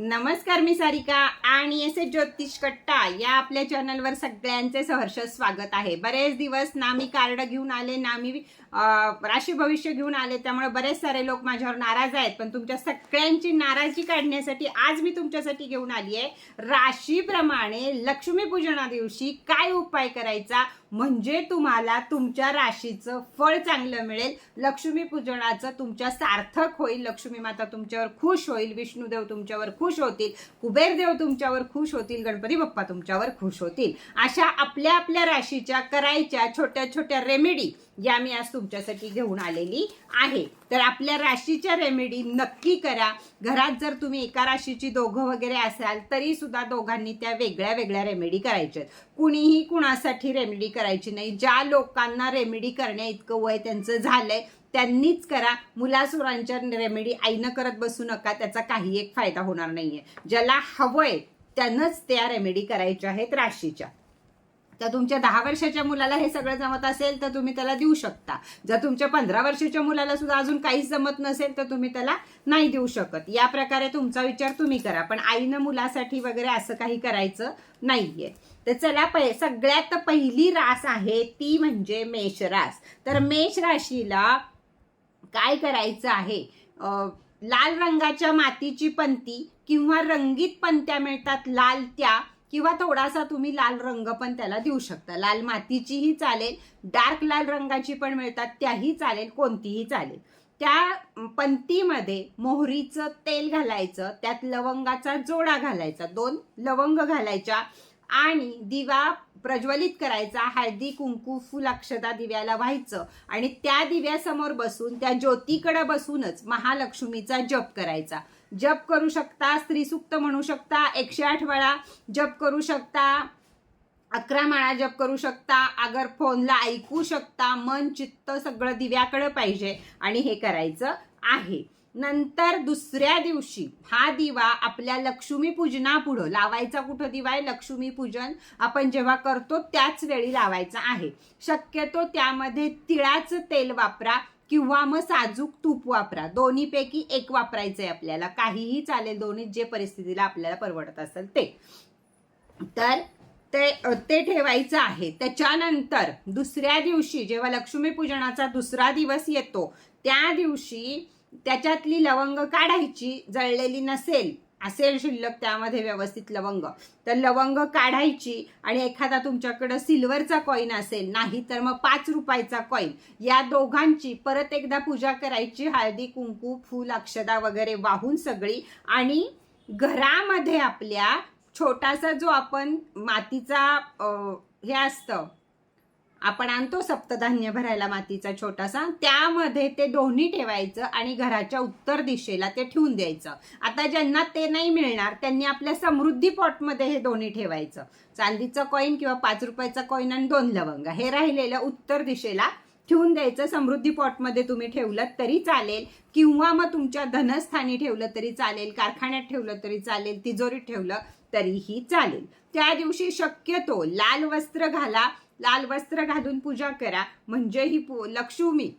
नमस्कार मी सारिका आणि S S ज्योतिष कट्टा या आपल्या चॅनलवर सगळ्यांचे सहर्ष स्वागत आहे. बरेच दिवस ना मी कार्ड घेऊन आले ना मी राशी भविष्य घेऊन आले त्यामुळे बरेच सारे लोक माझ्यावर नाराज आहेत. पण तुमच्या सगळ्यांची नाराजी काढण्यासाठी आज मी तुमच्यासाठी घेऊन आली आहे राशीप्रमाणे लक्ष्मीपूजना दिवशी काय उपाय करायचा? म्हणजे तुम्हाला तुमच्या राशीचं फळ चांगलं मिळेल. लक्ष्मीपूजनाचं तुमच्या सार्थक होईल. लक्ष्मी माता तुमच्यावर खुश होईल. विष्णुदेव तुमच्यावर खुश होतील. कुबेरदेव तुमच्यावर खुश होतील. गणपती बाप्पा तुमच्यावर खुश होतील. अशा आपल्या आपल्या राशीच्या करायच्या छोट्या छोट्या रेमेडी या मी आज तुमच्यासाठी घेऊन आलेली आहे. तर आपल्या राशीच्या रेमेडी नक्की करा. घरात जर तुम्ही एका राशीची दोघं वगैरे असाल तरी सुद्धा दोघांनी त्या वेगळ्या वेगळ्या रेमेडी करायच्या आहेत. कुणीही कुणासाठी रेमेडी करायची नाही. ज्या लोकांना रेमेडी करण्या इतकं वय त्यांचं झालंय त्यांनीच करा. मुलासुरांच्या रेमेडी आईनं करत बसू नका त्याचा काही एक फायदा होणार नाहीये. ज्याला हवंय त्यानंच त्या रेमेडी करायच्या आहेत राशीच्या. तर तुमच्या दहा वर्षाच्या मुलाला हे सगळं जमत असेल तर तुम्ही त्याला देऊ शकता. जर तुमच्या पंधरा वर्षाच्या मुलाला सुद्धा अजून काहीच जमत नसेल तर तुम्ही त्याला नाही देऊ शकत. या प्रकारे तुमचा विचार तुम्ही करा. पण आईनं मुलासाठी वगैरे असं काही करायचं नाहीये. तर चला पहि सगळ्यात पहिली रास आहे ती म्हणजे मेष रास. तर मेष राशीला काय करायचं आहे? लाल रंगाच्या मातीची पंती किंवा रंगीत पंत्या मिळतात. लाल त्या किंवा थोडासा तुम्ही लाल रंग पण त्याला देऊ शकता. लाल मातीचीही चालेल डार्क लाल रंगाची पण मिळतात त्याही चालेल कोणतीही चालेल. त्या पंतीमध्ये मोहरीचं तेल घालायचं त्यात लवंगाचा जोडा घालायचा दोन लवंग घालायच्या आणि दिवा प्रज्वलित करायचा हळदी कुंकू फुल अक्षता दिव्याला व्हायचं आणि त्या दिव्यासमोर बसून त्या ज्योतीकडे बसूनच महालक्ष्मीचा जप करायचा. जप करू शकता स्त्रीसुक्त म्हणू शकता एकशे आठ वेळा जप करू शकता अकरा माळा जप करू शकता अगर फोनला ऐकू शकता मन चित्त सगळं दिव्याकडे पाहिजे आणि हे करायचं आहे. नंतर दुसऱ्या दिवशी हा दिवा आपल्या लक्ष्मी पूजनापुढं लावायचा कुठं दिवा आहे? लक्ष्मी पूजन आपण जेव्हा करतो त्याच वेळी लावायचा आहे. शक्यतो त्यामध्ये तिळाचं तेल वापरा किंवा मग साजूक तूप वापरा. दोन्हीपैकी एक वापरायचं आहे आपल्याला. काहीही चालेल दोन्ही जे परिस्थितीला आपल्याला परवडत असेल ते. तर ते ते ठेवायचं आहे. त्याच्यानंतर दुसऱ्या दिवशी जेव्हा लक्ष्मीपूजनाचा दुसरा दिवस येतो त्या दिवशी त्याच्यातली लवंग काढायची जळलेली नसेल असेल शिल्लक त्यामध्ये व्यवस्थित लवंग. तर लवंग काढायची आणि एखादा तुमच्याकडं सिल्वरचा कॉईन असेल नाही तर मग पाच रुपयाचा कॉईन या दोघांची परत एकदा पूजा करायची. हळदी कुंकू फूल अक्षदा वगैरे वाहून सगळी. आणि घरामध्ये आपल्या छोटासा जो आपण मातीचा हे असतं आपण आणतो सप्तधान्य भरायला मातीचा छोटासा. त्यामध्ये ते दोन्ही ठेवायचं आणि घराच्या उत्तर दिशेला ते ठेवून द्यायचं. आता ज्यांना ते नाही मिळणार त्यांनी आपल्या समृद्धी पॉटमध्ये हे दोन्ही ठेवायचं. चांदीचं कॉईन किंवा पाच रुपयाचा कॉईन आणि दोन लवंग. हे राहिलेलं उत्तर दिशेला ठेवून द्यायचं. समृद्धी पॉटमध्ये तुम्ही ठेवलं तरी चालेल. किंवा मग तुमच्या धनस्थानी ठेवलं तरी चालेल कारखान्यात ठेवलं तरी चालेल तिजोरीत ठेवलं तरीही चालेल. त्या दिवशी शक्यतो लाल वस्त्र घाला. लाल वस्त्र घालून पूजा करा. म्हणजे ही पू- लक्ष्मी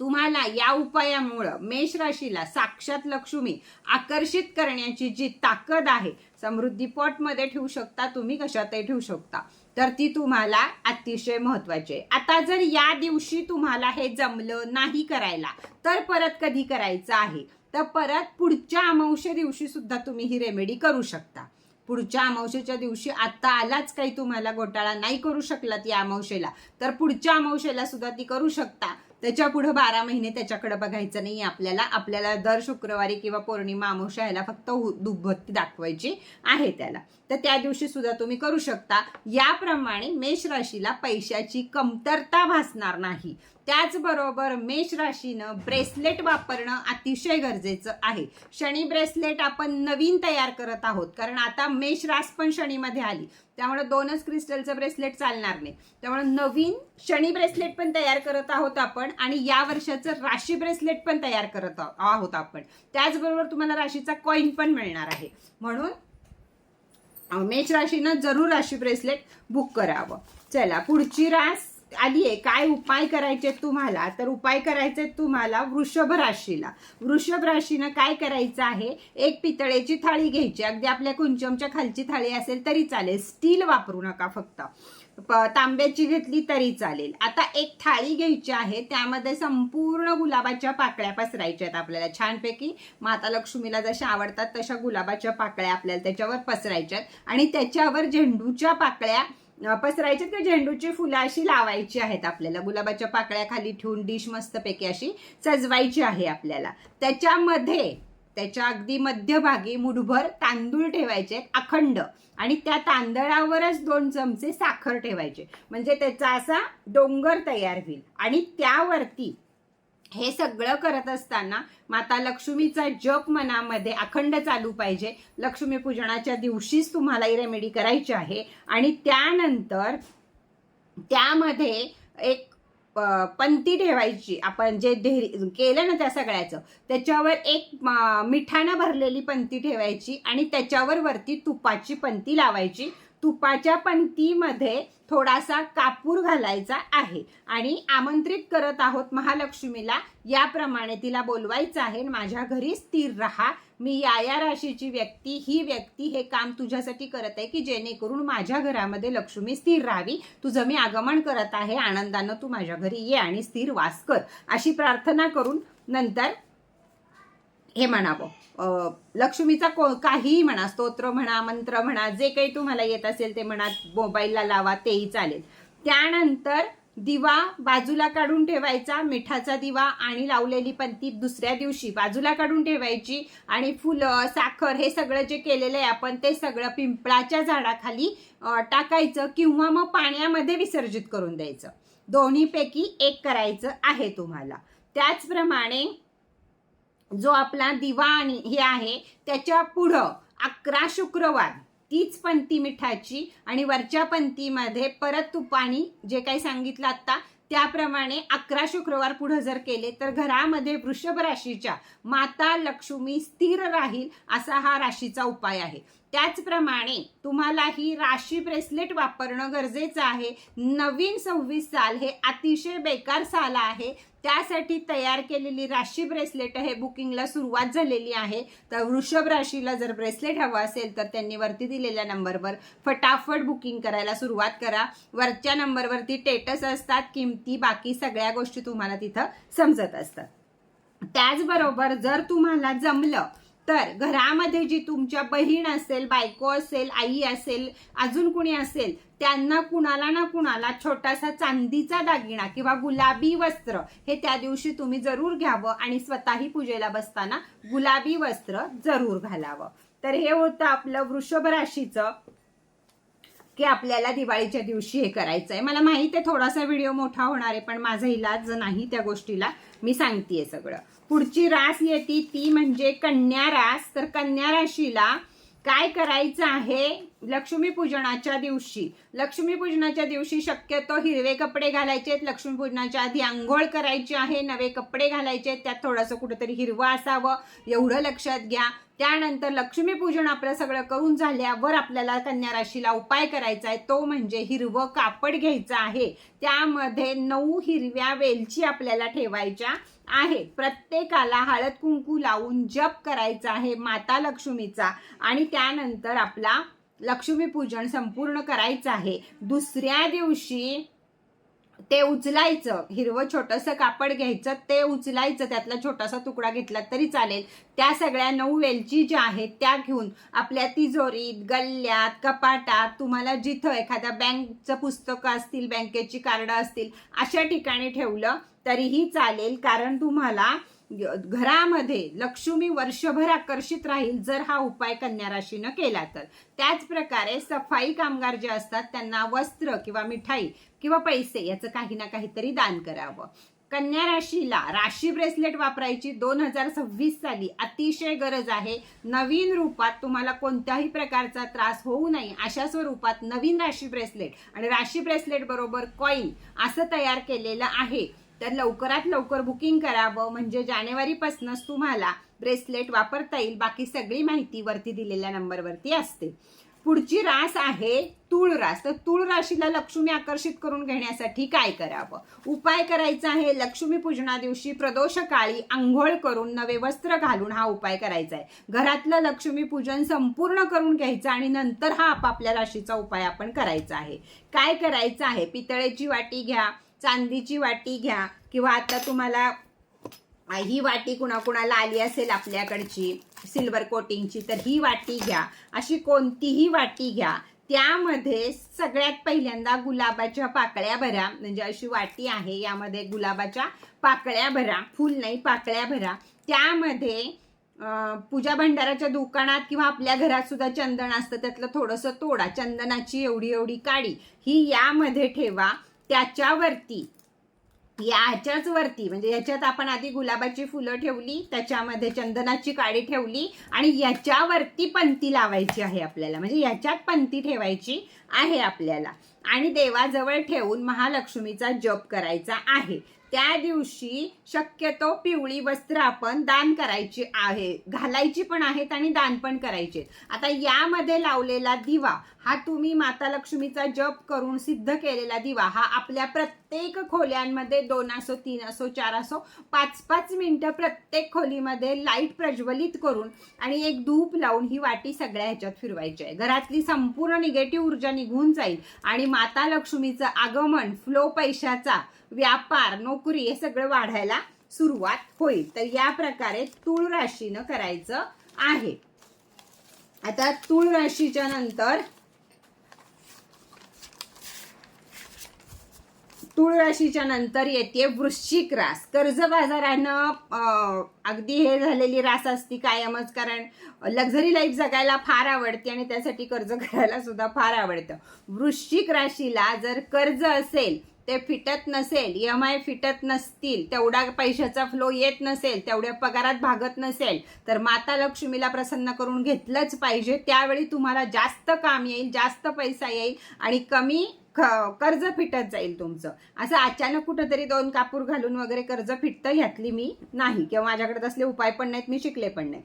तुम्हाला या उपायामुळं मेष राशीला साक्षात लक्ष्मी आकर्षित करण्याची जी ताकद आहे समृद्धी पॉटमध्ये ठेवू शकता तुम्ही कशातही ठेवू शकता. तर ती तुम्हाला अतिशय महत्वाची आहे. आता जर या दिवशी तुम्हाला हे जमलं नाही करायला तर परत कधी करायचं आहे? तर परत पुढच्या अमावश्य दिवशी सुद्धा तुम्ही ही रेमेडी करू शकता. पुढच्या अमावशेच्या दिवशी आता आलाच काही तुम्हाला घोटाळा? नाही करू शकलात या अमावशेला तर पुढच्या अमावशेला सुद्धा ती करू शकता. त्याच्या पुढं बारा महिने त्याच्याकडे बघायचं नाही आपल्याला. आपल्याला दर शुक्रवारी किंवा पौर्णिमा अमावश्या ह्याला फक्त दुभत्ती दाखवायची आहे त्याला. तर त्या दिवशी सुद्धा तुम्ही करू शकता. याप्रमाणे मेष राशीला पैशाची कमतरता भासणार नाही. त्याचबरोबर मेष राशीनं ब्रेसलेट वापरणं अतिशय गरजेचं आहे. शनी ब्रेसलेट आपण नवीन तयार करत आहोत. कारण आता मेष रास पण शनीमध्ये आली. त्यामुळे दोनच क्रिस्टलचं ब्रेसलेट चालणार नाही. त्यामुळे नवीन शनी ब्रेसलेट पण तयार करत आहोत आपण आणि या वर्षाचं राशी ब्रेसलेट पण तयार करत आहोत आपण. त्याचबरोबर तुम्हाला राशीचा कॉईन पण मिळणार आहे. म्हणून मेष राशीनं जरूर राशी ब्रेसलेट बुक करावं. चला पुढची रास. आली आहे. काय उपाय करायचे तुम्हाला? तर उपाय करायचे तुम्हाला वृषभ राशीला. वृषभ राशीनं काय करायचं आहे? एक पितळेची थाळी घ्यायची. अगदी आपल्या कुंचमच्या खालची थाळी असेल तरी चालेल. स्टील वापरू नका फक्त. तांब्याची घेतली तरी चालेल. आता एक थाळी घ्यायची आहे. त्यामध्ये संपूर्ण गुलाबाच्या पाकळ्या पसरायच्या आहेत आपल्याला. छानपैकी माता लक्ष्मीला जशा आवडतात तशा गुलाबाच्या पाकळ्या आपल्याला त्याच्यावर पसरायच्या आहेत. आणि त्याच्यावर झेंडूच्या पाकळ्या पसरायचे पसरायच्यात का झेंडूची फुलं अशी लावायची आहेत आपल्याला? गुलाबाच्या पाकळ्या खाली ठेवून डिश मस्तपैकी अशी सजवायची आहे आपल्याला. त्याच्यामध्ये त्याच्या अगदी मध्यभागी मुठभर तांदूळ ठेवायचे अखंड. आणि त्या तांदळावरच दोन चमचे साखर ठेवायचे. म्हणजे त्याचा असा डोंगर तयार होईल. आणि त्यावरती हे सगळं करत असताना माता लक्ष्मीचा जप मनामध्ये अखंड चालू पाहिजे. लक्ष्मी पूजनाच्या दिवशीच तुम्हाला ही रेमेडी करायची आहे. आणि त्यानंतर त्यामध्ये एक पंती ठेवायची. आपण जे ढेरी केलं ना त्या सगळ्याचं त्याच्यावर एक मिठानं भरलेली पंती ठेवायची आणि त्याच्यावर वरती तुपाची पंती लावायची. तुपाच्या पंक्तीमध्ये थोडासा कापूर घालायचा आहे. आणि आमंत्रित करत आहोत महालक्ष्मीला. याप्रमाणे तिला बोलवायचं आहे माझ्या घरी स्थिर राहा. मी या या राशीची व्यक्ती ही व्यक्ती हे काम तुझ्यासाठी करत आहे की जेणेकरून माझ्या घरामध्ये लक्ष्मी स्थिर राहावी. तुझं मी आगमन करत आहे. आनंदानं तू माझ्या घरी ये आणि स्थिर वास कर. अशी प्रार्थना करून नंतर हे म्हणावं. लक्ष्मीचा को काहीही म्हणा स्तोत्र म्हणा मंत्र म्हणा जे काही तुम्हाला येत असेल ते म्हणा मोबाईलला लावा तेही चालेल. त्यानंतर दिवा बाजूला काढून ठेवायचा मिठाचा दिवा आणि लावलेली पंती दुसऱ्या दिवशी बाजूला काढून ठेवायची आणि फुलं साखर हे सगळं जे केलेलं आहे आपण ते सगळं पिंपळाच्या झाडाखाली टाकायचं किंवा मग पाण्यामध्ये विसर्जित करून द्यायचं. दोन्हीपैकी एक करायचं आहे तुम्हाला. त्याचप्रमाणे जो आपला दिवा आणि हे आहे त्याच्या पुढं अकरा शुक्रवार तीच पंथी मिठाची आणि वरच्या पंथीमध्ये परत तुपाणी जे काही सांगितलं आत्ता त्याप्रमाणे अकरा शुक्रवार पुढं जर केले तर घरामध्ये वृषभ राशीच्या माता लक्ष्मी स्थिर राहील असा हा राशीचा उपाय आहे. त्याचप्रमाणे तुम्हाला ही राशी ब्रेसलेट वापरणं गरजेचं आहे. नवीन सव्वीस साल हे अतिशय बेकार साल आहे. त्यासाठी तयार केलेली राशी ब्रेसलेट हे बुकिंगला सुरुवात झालेली आहे. तर वृषभ राशीला जर ब्रेसलेट हवं असेल तर त्यांनी वरती दिलेल्या नंबरवर फटाफट बुकिंग करायला सुरुवात करा. वरच्या नंबरवरती टेटस असतात किमती बाकी सगळ्या गोष्टी तुम्हाला तिथं समजत असतात. त्याचबरोबर जर तुम्हाला जमलं तर घरामध्ये जी तुमच्या बहीण असेल बायको असेल आई असेल अजून कुणी असेल त्यांना कुणाला ना कुणाला छोटासा चांदीचा दागिना किंवा गुलाबी वस्त्र हे त्या दिवशी तुम्ही जरूर घ्यावं आणि स्वतःही पूजेला बसताना गुलाबी वस्त्र जरूर घालावं. तर हे होतं आपलं वृषभ राशीचं की आपल्याला दिवाळीच्या दिवशी हे करायचं आहे मला माहिती आहे थोडासा व्हिडिओ मोठा होणार आहे पण माझा इलाज नाही त्या गोष्टीला. मी सांगतेय सगळं. पुढची रास येते ती म्हणजे कन्या रास. तर कन्या राशीला काय करायचं आहे? लक्ष्मीपूजनाच्या दिवशी. लक्ष्मीपूजनाच्या दिवशी शक्यतो हिरवे कपडे घालायचे. आहेत लक्ष्मीपूजनाच्या आधी आंघोळ करायची आहे. नवे कपडे घालायचे. आहेत त्यात थोडंसं कुठंतरी हिरवं असावं. एवढं लक्षात घ्या. त्यानंतर लक्ष्मीपूजन आपलं सगळं करून झाल्यावर आपल्याला कन्या राशीला उपाय करायचा आहे. तो म्हणजे हिरवं कापड घ्यायचं आहे. त्यामध्ये नऊ हिरव्या वेलची आपल्याला ठेवायच्या. आहे. प्रत्येकाला हळद कुंकू लावून जप करायचा आहे माता लक्ष्मीचा आणि त्यानंतर आपला लक्ष्मीपूजन संपूर्ण करायचं आहे. दुसऱ्या दिवशी ते उचलायचं. हिरवं छोटंसं कापड घ्यायचं ते उचलायचं. त्यातला छोटासा तुकडा घेतला तरी चालेल. त्या सगळ्या नऊ वेलची ज्या आहेत त्या घेऊन आपल्या तिजोरीत गल्ल्यात कपाटात तुम्हाला जिथं एखाद्या बँकचं पुस्तकं असतील बँकेची कार्ड असतील अशा ठिकाणी ठेवलं तरीही चालेल. कारण तुम्हाला घरामध्ये लक्ष्मी वर्षभर आकर्षित राहील जर हा उपाय कन्या राशीनं केला तर. त्याच प्रकारे सफाई कामगार जे असतात त्यांना वस्त्र किंवा मिठाई किंवा पैसे याचं काही ना काहीतरी दान करावं. कन्या राशीला राशी ब्रेसलेट वापरायची दोन हजार सव्वीस साली अतिशय गरज आहे. नवीन रूपात तुम्हाला कोणत्याही प्रकारचा त्रास होऊ नये अशा स्वरूपात नवीन राशी ब्रेसलेट आणि राशी ब्रेसलेट बरोबर कॉईन असं तयार केलेलं आहे. तर लवकरात लवकर बुकिंग करावं म्हणजे जानेवारीपासूनच तुम्हाला ब्रेसलेट वापरता येईल. बाकी सगळी माहिती वरती दिलेल्या नंबरवरती असते. पुढची रास आहे तूळ रास. तर तूळ राशीला लक्ष्मी आकर्षित करून घेण्यासाठी काय करावं? उपाय करायचा आहे लक्ष्मी पूजना दिवशी प्रदोष काळी आंघोळ करून नवे वस्त्र घालून हा उपाय करायचा आहे. घरातलं लक्ष्मी पूजन संपूर्ण करून घ्यायचं आणि नंतर हा आपापल्या राशीचा उपाय आपण करायचा आहे. काय करायचं आहे? पितळेची वाटी घ्या चांदीची वाटी घ्या किंवा आता तुम्हाला ही वाटी कुणाकुणाला आली असेल आपल्याकडची सिल्वर कोटिंगची तर ही वाटी घ्या. अशी कोणतीही वाटी घ्या. त्यामध्ये सगळ्यात पहिल्यांदा गुलाबाच्या पाकळ्या भरा. म्हणजे अशी वाटी आहे यामध्ये गुलाबाच्या पाकळ्या भरा. फुल नाही पाकळ्या भरा. त्यामध्ये पूजा भंडाराच्या दुकानात किंवा आपल्या घरात सुद्धा चंदन असतं त्यातलं थोडंसं तोडा. चंदनाची एवढी एवढी काडी. ही यामध्ये ठेवा. त्याच्यावरती याच्याच वरती म्हणजे याच्यात आपण आधी गुलाबाची फुलं ठेवली त्याच्यामध्ये चंदनाची काडी ठेवली आणि याच्यावरती पंती लावायची आहे आपल्याला. म्हणजे याच्यात पंती ठेवायची आहे आपल्याला. आणि देवाजवळ ठेवून महालक्ष्मीचा जप करायचा आहे. त्या दिवशी शक्यतो पिवळी वस्त्र आपण दान करायची आहे घालायची पण आहेत आणि दान पण करायचे आता यामध्ये लावलेला दिवा हा तुम्ही माता लक्ष्मीचा जप करून सिद्ध केलेला दिवा हा आपल्या प्रत्येक खोल्यांमध्ये दोन असो तीन असो चार असो पाच पाच मिनटं प्रत्येक खोलीमध्ये लाइट प्रज्वलित करून आणि एक धूप लावून ही वाटी सगळ्या ह्याच्यात फिरवायची आहे. घरातली संपूर्ण निगेटिव्ह ऊर्जा निघून जाईल आणि माता लक्ष्मीचं आगमन फ्लो पैशाचा व्यापार नोकरी हे सगळं वाढायला सुरुवात होईल. तर या प्रकारे तूळ राशीनं करायचं आहे. आता तूळ राशीच्या नंतर तूळ राशीच्या नंतर येते वृश्चिक रास. कर्ज बाजारानं अगदी हे झालेली रास असती कायमच कारण लक्झरी लाईफ जगायला फार आवडते आणि त्यासाठी कर्ज करायला सुद्धा फार आवडतं. वृश्चिक राशीला जर कर्ज असेल ते फिटत नसेल ई एम आय फिटत नसतील तेवढा पैशाचा फ्लो येत नसेल तेवढ्या पगारात भागत नसेल तर माता लक्ष्मीला प्रसन्न करून घेतलंच पाहिजे. त्यावेळी तुम्हाला जास्त काम येईल जास्त पैसा येईल आणि कमी कर्ज फिटत जाईल तुमचं. असं अचानक कुठंतरी दोन कापूर घालून वगैरे कर्ज फिटतं ह्यातली मी नाही किंवा माझ्याकडे तसले उपाय पण नाहीत मी शिकले पण नाही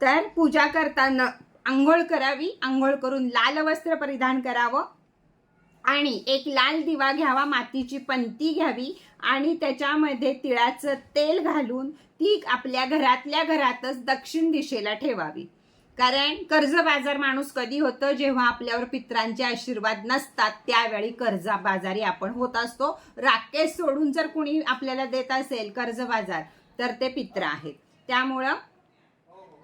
तर पूजा करताना आंघोळ करावी आंघोळ करून लाल वस्त्र परिधान करावं आणि एक लाल दिवा घ्यावा मातीची पंती घ्यावी आणि त्याच्यामध्ये तिळाचं तेल घालून ती आपल्या घरातल्या घरातच दक्षिण दिशेला ठेवावी. कारण कर्ज बाजार माणूस कधी होतं? जेव्हा आपल्यावर पित्रांचे आशीर्वाद नसतात त्यावेळी कर्ज बाजारी आपण होत असतो. राकेश सोडून जर कुणी आपल्याला देत असेल कर्ज बाजार तर ते पित्र आहेत. त्यामुळं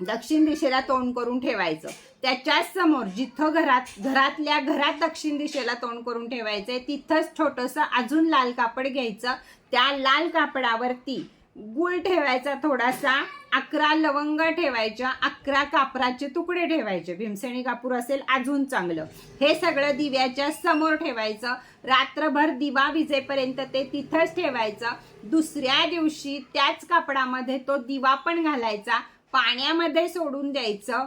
दक्षिण दिशेला तोंड करून ठेवायचं. त्याच्याच समोर जिथं घरात घरातल्या घरात दक्षिण दिशेला तोंड करून ठेवायचंय तिथंच छोटंसं अजून लाल कापड घ्यायचं. त्या लाल कापडावरती गुळ ठेवायचा थोडासा अकरा लवंग ठेवायच्या अकरा कापराचे तुकडे ठेवायचे. भीमसेनी कापूर असेल अजून चांगलं. हे सगळं दिव्याच्या समोर ठेवायचं. रात्रभर दिवा विजेपर्यंत ते तिथंच ठेवायचं. दुसऱ्या दिवशी त्याच कापडामध्ये तो दिवा पण घालायचा. पाण्यामध्ये सोडून द्यायचं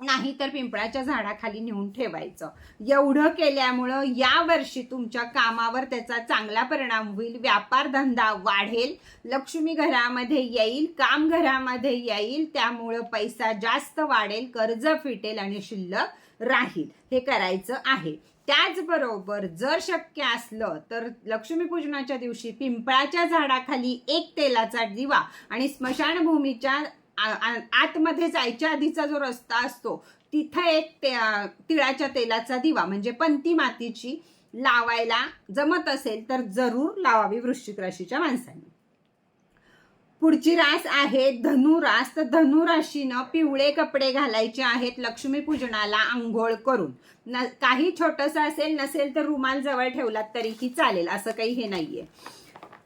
नाही तर पिंपळाच्या झाडाखाली नेऊन ठेवायचं. एवढं केल्यामुळं या वर्षी तुमच्या कामावर त्याचा चांगला परिणाम होईल व्यापार धंदा वाढेल लक्ष्मी घरामध्ये येईल काम घरामध्ये येईल त्यामुळं पैसा जास्त वाढेल कर्ज फिटेल आणि शिल्लक राहील. हे करायचं आहे. त्याचबरोबर जर शक्य असलं तर लक्ष्मीपूजनाच्या दिवशी पिंपळाच्या झाडाखाली एक तेलाचा दिवा आणि स्मशानभूमीच्या आतमध्ये जायच्या आधीचा जो रस्ता असतो तिथं एक ते तिळाच्या तेलाचा दिवा म्हणजे पंती मातीची लावायला जमत असेल तर जरूर लावावी वृश्चिक राशीच्या माणसांनी. पुढची रास आहे धनुरास तर धनुराशीनं पिवळे कपडे घालायचे आहेत लक्ष्मीपूजनाला आंघोळ करून. न काही छोटंसं असेल नसेल तर रुमाल जवळ ठेवलात तरीही चालेल असं काही हे नाहीये.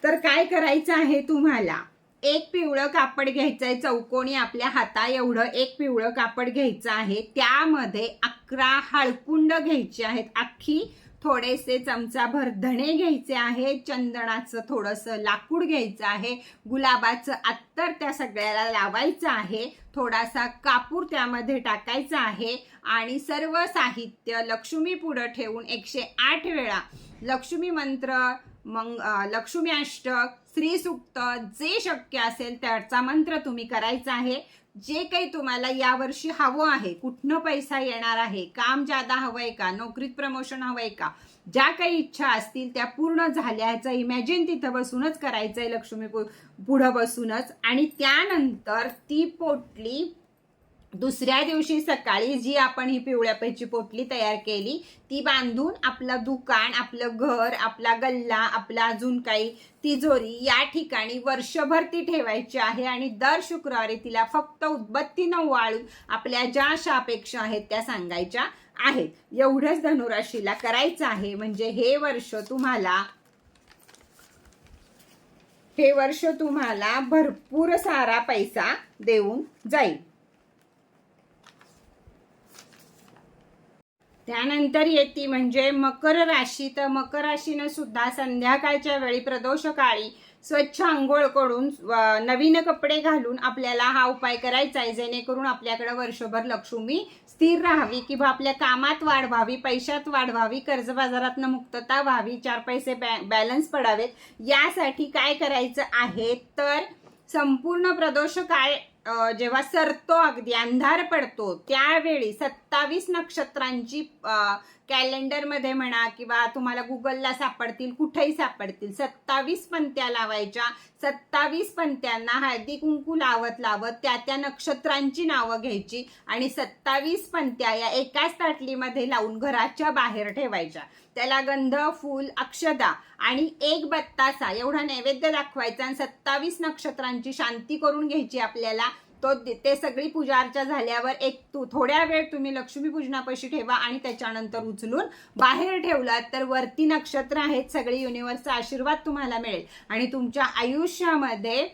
तर काय करायचं आहे तुम्हाला? एक पिवळं कापड घ्यायचं आहे चौकोनी आपल्या हाता एवढं एक पिवळं कापड घ्यायचं आहे. त्यामध्ये अकरा हळकुंड घ्यायचे आहेत. अख्खी थोडेसे चमचाभर धणे घ्यायचे आहे चंदनाचं थोडंसं लाकूड घ्यायचं आहे गुलाबाचं अत्तर त्या सगळ्याला लावायचं आहे थोडासा कापूर त्यामध्ये टाकायचा आहे आणि सर्व साहित्य लक्ष्मी पुढं ठेवून एकशे आठ वेळा लक्ष्मी मंत्र मग लक्ष्मी अष्टक श्री सुक्त जे शक्य असेल त्याचा मंत्र तुम्ही करायचा आहे. जे काही तुम्हाला यावर्षी हवं आहे कुठनं पैसा येणार आहे काम जादा हवंय का नोकरीत प्रमोशन हवंय का ज्या काही इच्छा असतील त्या पूर्ण झाल्याचं इमॅजिन तिथं बसूनच करायचंय लक्ष्मी पु- पुढं बसूनच. आणि त्यानंतर ती पोटली दुसऱ्या दिवशी सकाळी जी आपण ही पिवळ्या पैची पोटली तयार केली ती बांधून आपलं दुकान आपलं घर आपला गल्ला आपला अजून काही तिजोरी या ठिकाणी वर्षभर ती ठेवायची आहे आणि दर शुक्रवारी तिला फक्त उदबत्तीनं वाळून आपल्या ज्या अशा अपेक्षा आहेत त्या सांगायच्या आहेत. एवढंच धनुराशीला करायचं आहे. म्हणजे हे वर्ष तुम्हाला हे वर्ष तुम्हाला भरपूर सारा पैसा देऊन जाईल. त्यानंतर येते म्हणजे मकर राशी. तर मकर राशीनं सुद्धा संध्याकाळच्या वेळी प्रदोष काळी स्वच्छ आंघोळ करून नवीन कपडे घालून आपल्याला हा उपाय करायचा आहे. जेणेकरून आपल्याकडे वर्षभर लक्ष्मी स्थिर राहावी किंवा आपल्या कामात वाढ व्हावी पैशात वाढ व्हावी कर्ज बाजारातनं मुक्तता व्हावी चार पैसे बॅ- बॅलन्स पडावेत. यासाठी काय करायचं आहे? तर संपूर्ण प्रदोष काळ जेव्हा सरतो अगदी अंधार पडतो त्यावेळी सत्तावीस नक्षत्रांची कॅलेंडरमध्ये म्हणा किंवा तुम्हाला गुगलला सापडतील कुठेही सापडतील सत्तावीस पंत्या लावायच्या. सत्तावीस पंत्यांना हळदी कुंकू लावत लावत त्या त्या नक्षत्रांची नावं घ्यायची आणि सत्तावीस पंत्या या एकाच ताटलीमध्ये लावून घराच्या बाहेर ठेवायच्या. त्याला गंध फूल अक्षदा आणि एक बत्तासा एवढा नैवेद्य दाखवायचा आणि सत्तावीस नक्षत्रांची शांती करून घ्यायची आपल्याला. तो ते सगळी पूजा अर्चा झाल्यावर एक तू थोड्या वेळ तुम्ही लक्ष्मी पूजनापाशी ठेवा आणि त्याच्यानंतर उचलून बाहेर ठेवलात तर वरती नक्षत्र आहेत सगळे युनिव्हर्सचा आशीर्वाद तुम्हाला मिळेल. आणि तुमच्या आयुष्यामध्ये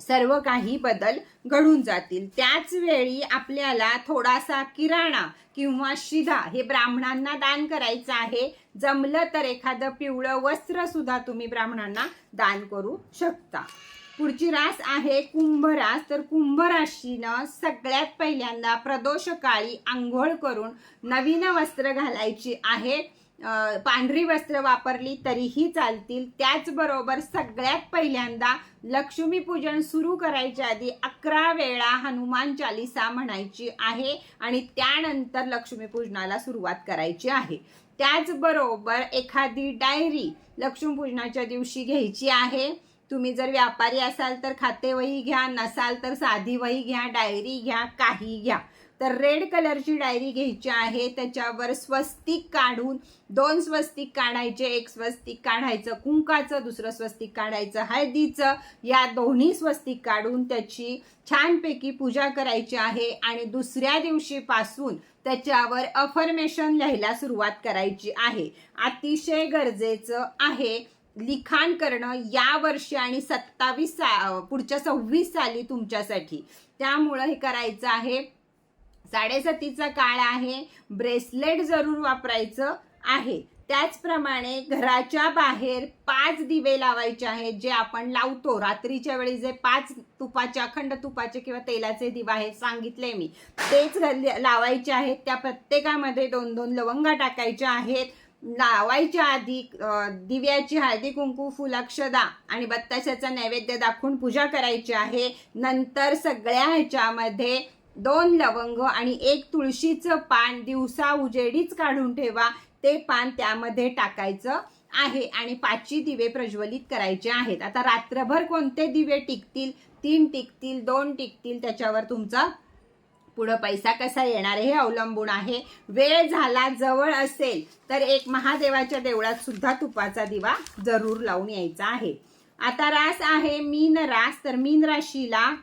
सर्व काही बदल घडून जातील. त्याच वेळी आपल्याला थोडासा किराणा किंवा शिधा हे ब्राह्मणांना दान करायचं आहे. जमलं तर एखादं पिवळं वस्त्र सुद्धा तुम्ही ब्राह्मणांना दान करू शकता. पुढची रास आहे कुंभ रास. तर कुंभ राशीनं सगळ्यात पहिल्यांदा प्रदोष काळी आंघोळ करून नवीन वस्त्र घालायची आहे. पांढरी वस्त्र वापरली तरीही चालतील. त्याचबरोबर सगळ्यात पहिल्यांदा लक्ष्मीपूजन सुरू करायच्या आधी अकरा वेळा हनुमान चालिसा म्हणायची आहे आणि त्यानंतर लक्ष्मीपूजनाला सुरुवात करायची आहे. त्याचबरोबर एखादी डायरी लक्ष्मीपूजनाच्या दिवशी घ्यायची आहे. तुम्ही जर व्यापारी असाल तर खाते वही घ्या नसाल तर साधी वही घ्या डायरी घ्या काही घ्या. तर रेड कलरची डायरी घ्यायची आहे त्याच्यावर स्वस्तिक काढून दोन स्वस्तिक काढायचे एक स्वस्तिक काढायचं कुंकाचं दुसरं स्वस्तिक काढायचं हळदीचं या दोन्ही स्वस्तिक काढून त्याची छानपैकी पूजा करायची आहे आणि दुसऱ्या दिवशीपासून त्याच्यावर अफर्मेशन लिहायला सुरुवात करायची आहे. अतिशय गरजेचं आहे लिखाण करणं या वर्षी आणि सत्तावीस सा पुढच्या सव्वीस साली तुमच्यासाठी. त्यामुळं हे करायचं आहे. साडेसातीचा काळ आहे. ब्रेसलेट जरूर वापरायचं आहे. त्याचप्रमाणे घराच्या बाहेर पाच दिवे लावायचे आहेत जे आपण लावतो. रात्रीच्या वेळी जे पाच तुपाचे अखंड तुपाचे किंवा तेलाचे दिवा आहेत सांगितले मी. तेच लावायचे आहेत. त्या प्रत्येकामध्ये दोन दोन लवंगा टाकायच्या आहेत. लावायच्या आधी दिव्याची हळदी कुंकू फुलाक्षदा आणि बत्ताशाचा नैवेद्य दाखवून पूजा करायची आहे. नंतर सगळ्या ह्याच्यामध्ये दोन लवंग आणि एक तुळशीचं पान दिवसा उजेडीच काढून ठेवा. ते पान त्यामध्ये टाकायचं आहे आणि पाचही दिवे प्रज्वलित करायचे आहेत. आता रात्रभर कोणते दिवे टिकतील? तीन टिकतील दोन टिकतील त्याच्यावर तुमचा पुढं पैसा कसा येणार हे अवलंबून आहे. वेळ झाला जवळ असेल तर एक महादेवाच्या देवळात सुद्धा तुपाचा दिवा जरूर लावून यायचा आहे. आता रास आहे मीन रास तर मीन राशीला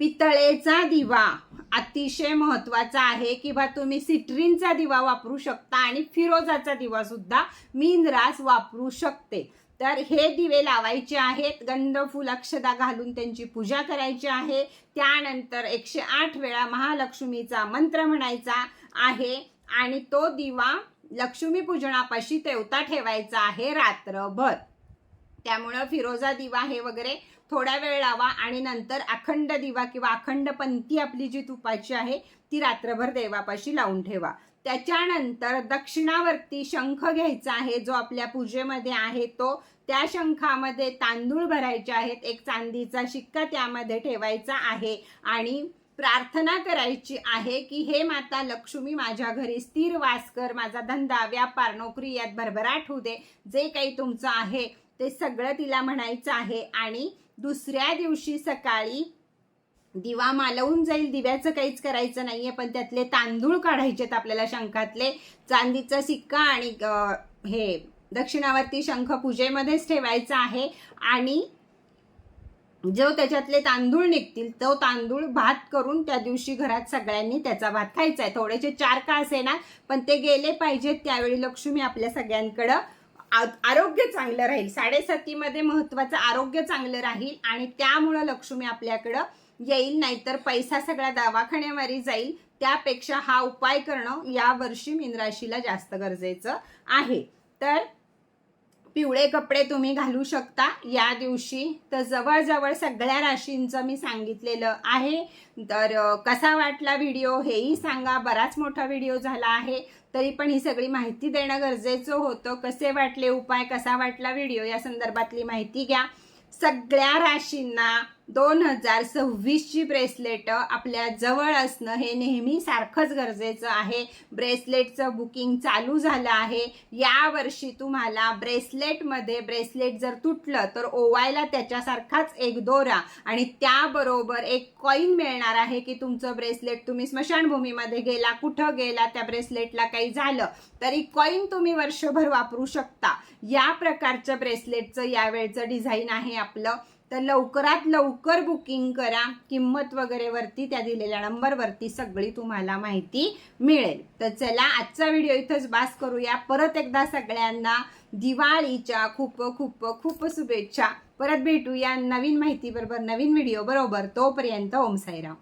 पितळेचा दिवा अतिशय महत्त्वाचा आहे किंवा तुम्ही सिट्रीनचा दिवा वापरू शकता आणि फिरोजाचा दिवा सुद्धा मीन रास वापरू शकते. तर हे दिवे लावायचे आहेत. गंधफूल अक्षदा घालून त्यांची पूजा करायची आहे. त्यानंतर एकशे आठ वेळा महालक्ष्मीचा मंत्र म्हणायचा आहे आणि तो दिवा लक्ष्मी पूजनापाशी तेवता ठेवायचा आहे रात्रभर. त्यामुळं फिरोजा दिवा हे वगैरे थोडा वेळ लावा आणि नंतर अखंड दिवा किंवा अखंड पंथी आपली जी तुपाची आहे ती रात्रभर देवापाशी लावून ठेवा. त्याच्यानंतर दक्षिणावरती शंख घ्यायचा आहे जो आपल्या पूजेमध्ये आहे तो त्या शंखामध्ये तांदूळ भरायचे आहेत एक चांदीचा शिक्का त्यामध्ये ठेवायचा आहे आणि प्रार्थना करायची आहे की हे माता लक्ष्मी माझ्या घरी स्थिर वास कर माझा धंदा व्यापार नोकरी यात भरभराट होऊ दे जे काही तुमचं आहे ते सगळं तिला म्हणायचं आहे आणि दुसऱ्या दिवशी सकाळी दिवा मालवून जाईल दिव्याचं काहीच करायचं नाहीये पण त्यातले तांदूळ काढायचेत आपल्याला शंखातले. चांदीचा सिक्का आणि हे दक्षिणावर्ती शंख पूजेमध्येच ठेवायचा आहे. आणि जो त्याच्यातले तांदूळ निघतील तो तांदूळ भात करून त्या दिवशी घरात सगळ्यांनी त्याचा भात खायचा आहे. थोडेसे चार का असे ना पण ते गेले पाहिजेत त्यावेळी लक्ष्मी आपल्या सगळ्यांकडं आ- आरोग्य चांगलं राहील. साडेसातीमध्ये महत्वाचं आरोग्य चांगलं राहील आणि त्यामुळं लक्ष्मी आपल्याकडं येईल नाहीतर पैसा सगळा दवाखान्यावरी जाईल. त्यापेक्षा हा उपाय करणं या वर्षी जास्त गरजेचं आहे. तर पिवळे कपडे तुम्ही घालू शकता. या दिवशी तर जवळजवळ सगळ्या राशींचं मी सांगितलेलं आहे. तर कसा वाटला व्हिडिओ हेही सांगा. बराच मोठा व्हिडिओ झाला आहे. तरी पण ही सगळी माहिती देणं गरजेचं होतं. कसे वाटले उपाय कसा वाटला व्हिडिओ या संदर्भातली माहिती घ्या. सगळ्या राशींना दोन हजार सव्वीसची ब्रेसलेट आपल्या जवळ असणं हे नेहमी सारखंच गरजेचं आहे. ब्रेसलेटचं बुकिंग चालू झालं आहे. या वर्षी तुम्हाला ब्रेसलेटमध्ये ब्रेसलेट जर तुटलं तर ओवायला त्याच्यासारखाच एक दोरा आणि त्याबरोबर एक कॉईन मिळणार आहे की तुमचं ब्रेसलेट तुम्ही स्मशानभूमीमध्ये गेला कुठं गेला त्या ब्रेसलेटला काही झालं तरी कॉईन तुम्ही वर्षभर वापरू शकता. या प्रकारचं ब्रेसलेटचं यावेळचं डिझाईन आहे आपलं. तर लवकरात लवकर बुकिंग करा. किंमत वगैरेवरती त्या दिलेल्या नंबरवरती सगळी तुम्हाला माहिती मिळेल. तर चला आजचा व्हिडिओ इथंच बास करूया. परत एकदा सगळ्यांना दिवाळीच्या खूप खूप खूप शुभेच्छा. परत भेटूया नवीन माहितीबरोबर नवीन व्हिडिओ बरोबर. तोपर्यंत ओम साईराम.